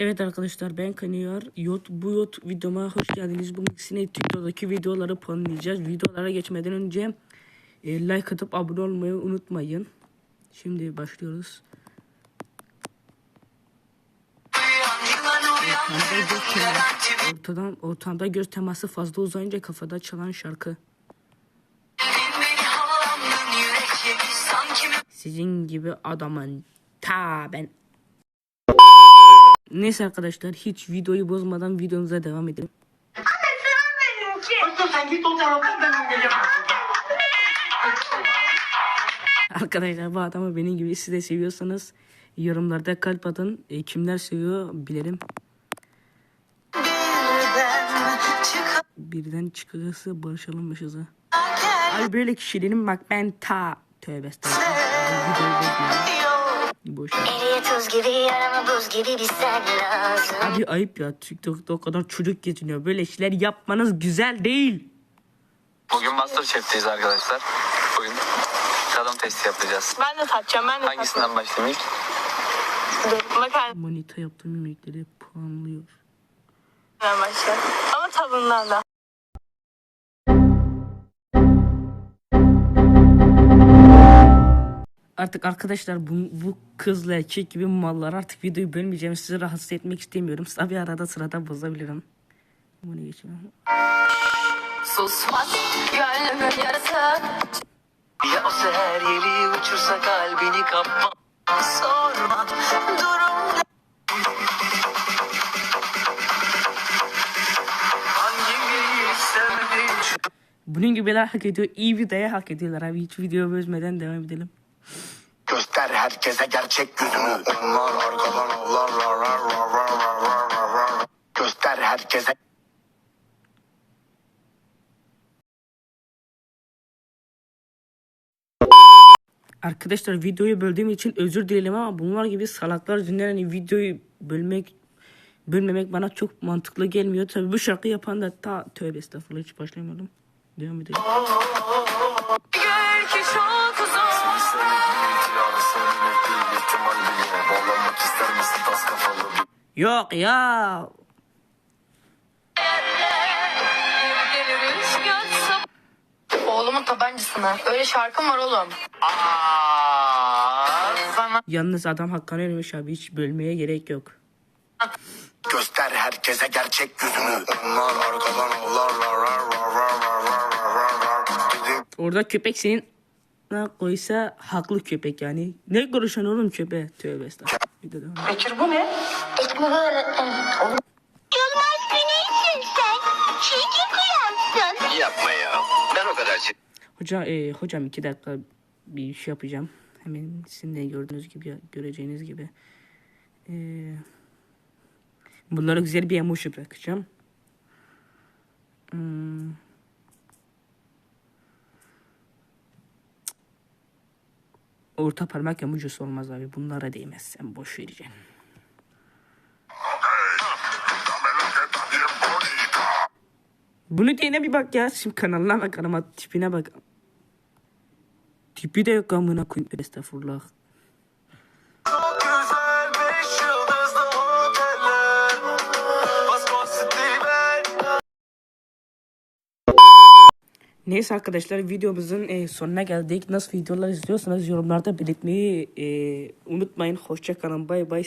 Evet arkadaşlar ben Kaniyar. Yot, bu Yot videoma hoş geldiniz. Bugün sizinle TikTok'taki videoları puanlayacağız. Videolara geçmeden önce e, like atıp abone olmayı unutmayın. Şimdi başlıyoruz. Ortadan, ortamda göz teması fazla uzayınca kafada çalan şarkı. Sizin gibi adamın ta ben Neyse arkadaşlar hiç videoyu bozmadan videomuza devam edelim. sen git o tarafa ben geleceğim. Arkadaşlar bu adamı benim gibi siz de seviyorsanız yorumlarda kalp atın. E, kimler seviyor bilelim. Birden çıkası barışalımmışız ha. Ay böyle kişilerin bak ben ta tövbe estağfurullah. Boş. Eriye tuz gibi yarama buz gibi bir sen lazım. Abi ayıp ya TikTok'ta o kadar çocuk geziniyor. Böyle şeyler yapmanız güzel değil. Bugün Masterchef'teyiz arkadaşlar. Bugün tadım testi yapacağız. Ben de tatacağım. Ben de Hangisinden başlayayım ilk? Makarnadan Manita yaptığım yemekleri puanlıyor. başlayalım. Ama tadından da. Artık arkadaşlar bu, bu kızla erkek gibi mallar artık videoyu bölmeyeceğim. Sizi rahatsız etmek istemiyorum. Tabi arada sırada bozabilirim. Bunu geçelim. Susmaz gönlümün yarası. Ya o seher yeli uçursa kalbini kapma. Sorma durum Bunun gibiler hak ediyor. İyi videoya hak ediyorlar abi. Hiç video bozmadan devam edelim. Göster herkese gerçek yüzünü. Onlar arkadan avlarlar. rar, rar, rar, rar, rar, rar, rar. Göster herkese Arkadaşlar videoyu böldüğüm için özür dilerim ama bunlar gibi salaklar yüzünden hani videoyu bölmek bölmemek bana çok mantıklı gelmiyor. Tabi bu şarkı yapan da ta tövbe estağfurullah hiç başlayamadım. Devam edelim. Gör ki çok uzun. Yok ya. Oğlumun tabancasına. Öyle şarkım var oğlum. Aa, sana Yalnız adam hakkını vermiş abi. Hiç bölmeye gerek yok. Göster herkese gerçek yüzünü. Onlar arkadan avlarlar. Orada köpek senin ne koysa haklı köpek yani. Ne konuşan oğlum köpeğe? Tövbe estağfurullah. Bir de devam. Bekir bu ne? Ekmek öğretmenim. Yılmaz Güney'sin sen. Çirkin kıyarsın. Yapma ya. Ben o kadar şey. Hocam, e, hocam iki dakika bir şey yapacağım. Hemen sizin de gördüğünüz gibi, göreceğiniz gibi. E, bunlara güzel bir emoji bırakacağım. Hmm. Orta parmak emojisi olmaz abi. Bunlara değmez. Sen boş vereceksin. Bunu diyene bir bak ya. Şimdi kanalına bak ama tipine bak. Tipi de yok amına koyayım. Estağfurullah. Neyse arkadaşlar videomuzun e, sonuna geldik. Nasıl videolar izliyorsanız yorumlarda belirtmeyi e, unutmayın. Hoşça kalın. Bay bay.